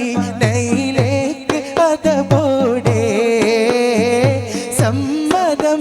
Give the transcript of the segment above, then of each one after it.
മദീനയിലേക്ക് അതപോടെ സമ്മതം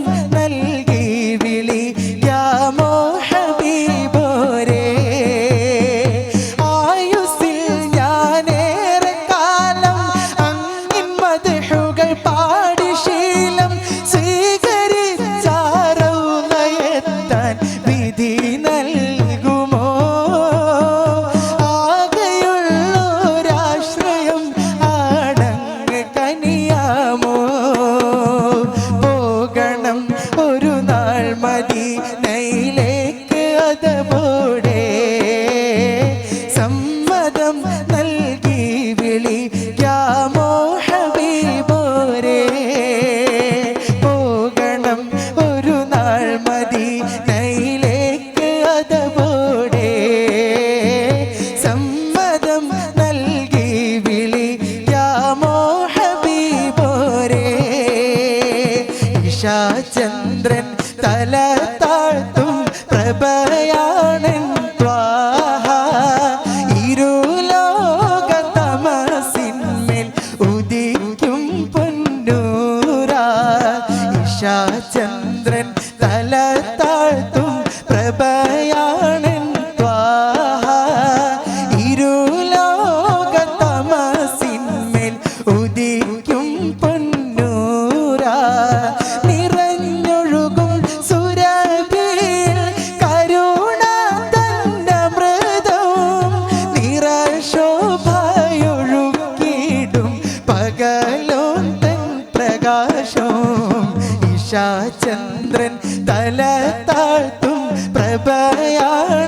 മദീനയിലേക്ക് അതപോടെ സമ്മതം നൽകി വിളി ക്യാമോ ഹബീബോരെ? പോകണം ഒരു നാൾ മദീനയിലേക്ക് അതപോടെ സമ്മതം നൽകി വിളി ക്യാമോ ഹബീബോരെ? ഇഷാച താഴ്ത്തും പ്രഭയാണ് ഇരുലോക ഉദിക്കും ഇഷാചന്ദ്രൻ തല താഴ്ത്തും പ്രഭയാണ് പ്രകാശം ഇഷാചന്ദ്രൻ തല താഴ്ത്തും പ്രഭയാണ്